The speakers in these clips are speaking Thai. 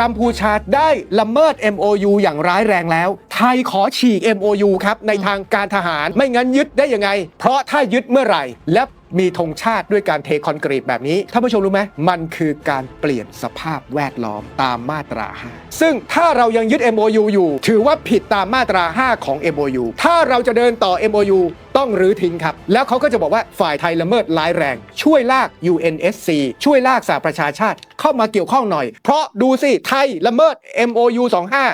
กัมพูชาได้ละเมิด MOU อย่างร้ายแรงแล้ว ไทยขอฉีก MOU ครับ ในทางการทหารไม่งั้นยึดได้ยังไง เพราะถ้ายึดเมื่อไหร่ และมีธงชาติด้วยการเทคอนกรีตแบบนี้ท่านผู้ชมรู้ไหมมันคือการเปลี่ยนสภาพแวดล้อมตามมาตรา 5 ซึ่งถ้าเรายังยึด MOU อยู่ ถือว่าผิดตามมาตรา 5 ของ MOU ถ้าเราจะเดินต่อ MOU ต้องรื้อทิ้งครับ แล้วเขาก็จะบอกว่าฝ่ายไทยละเมิดร้ายแรง ช่วยลาก UNSC ช่วยลากสหประชาชาติเข้ามาเกี่ยวข้องหน่อย เพราะดูสิ ไทยละเมิด MOU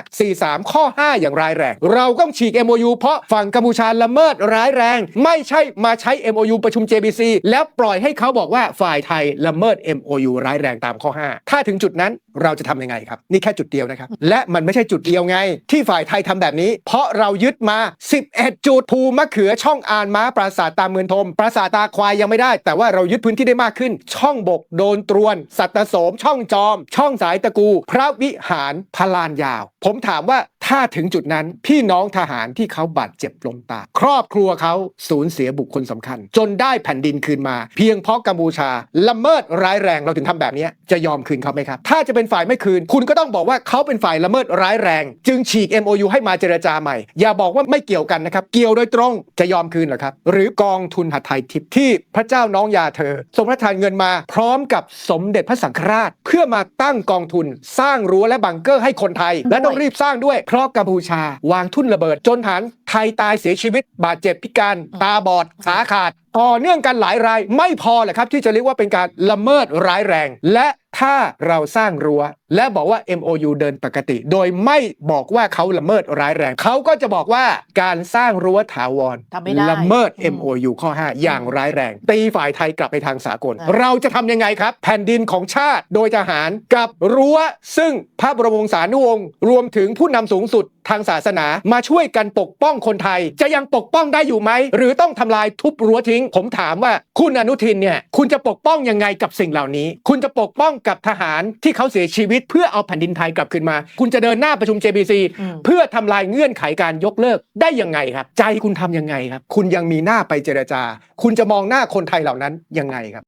2543 ข้อ 5 อย่างร้ายแรง เราต้องฉีก MOU เพราะฝั่งกัมพูชาละเมิดร้ายแรง ไม่ใช่มาใช้ MOU ประชุม JBC แล้วปล่อยให้เขาบอกว่าฝ่ายไทยละเมิด MOU ร้ายแรงตามข้อ 5 ถ้าถึงจุดนั้นเราจะทำยังไงครับ นี่แค่จุดเดียวนะครับ และมันไม่ใช่จุดเดียวไง ที่ฝ่ายไทยทำแบบนี้ เพราะเรายึดมา 11 จุดภูมะเขือช่องอานม้าปราสาทตาเมือนทม ปราสาทตาควายยังไม่ได้ แต่ว่าเรายึดพื้นที่ได้มากขึ้น ช่องบกโดนตรวน สัตตโสม ช่องจอม ช่องสายตะกู พระวิหารพลานยาว ผมถามว่า ถ้าถึงจุดนั้นพี่น้องทหารที่เขาบาดเจ็บลงตา ครอบครัวเขาสูญเสียบุคคลสำคัญ จนได้แผ่นดินคืนมา เพียงเพราะกัมพูชาละเมิดร้ายแรงเราถึงทำแบบนี้จะยอมคืนเขาไหมครับ ถ้าจะเป็นฝ่ายไม่คืน คุณก็ต้องบอกว่าเขาเป็นฝ่ายละเมิดร้ายแรง จึงฉีก MOU ให้มาเจรจาใหม่ อย่าบอกว่าไม่เกี่ยวกันนะครับเกี่ยวโดยตรงจะยอมคืนหรอครับหรือกองทุนหัดไทยทิพย์ที่พระเจ้าน้องยาเธอทรงพระทานเงินมาพร้อมกับสมเด็จพระสังฆราช เพื่อมาตั้งกองทุน สร้างรั้วและบังเกอร์ให้คนไทย และต้องรีบสร้างด้วยเพราะกัมพูชาวางทุ่นระเบิด จนฐานไทยตายเสียชีวิต บาดเจ็บพิการ ตาบอดขาขาดต่อเนื่องกันหลายรายไม่พอแหละครับ ที่จะเรียกว่าเป็นการละเมิดร้ายแรง และถ้าเราสร้างรั้ว และบอกว่า MOU เดินปกติ โดยไม่บอกว่าเขาละเมิดร้ายแรง เขาก็จะบอกว่าการสร้างรั้วถาวรทำไม่ได้ละเมิดอืม MOU ข้อ 5 อย่างร้ายแรง ตีฝ่ายไทยกลับไปทางสากลอ่าเราจะทำยังไงครับ แผ่นดินของชาติโดยทหารกับรั้ว ซึ่งพระบรมวงศานุวงศ์รวมถึงผู้นำสูงสุดทางศาสนามาช่วยกันปกป้องคนไทย จะยังปกป้องได้อยู่ไหม หรือต้องทำลายทุบรั้วทิ้ง ผมถามว่าคุณอนุทินเนี่ยคุณจะปกป้องยังไงกับสิ่งเหล่านี้ คุณจะปกป้องกับทหารที่เขาเสียชีวิตเพื่อเอาแผ่นดินไทยกลับคืนมา คุณจะเดินหน้าประชุม JBC อืมเพื่อทำลายเงื่อนไขการยกเลิกได้ยังไงครับ ใจคุณทำยังไงครับ คุณยังมีหน้าไปเจรจา คุณจะมองหน้าคนไทยเหล่านั้นยังไงครับ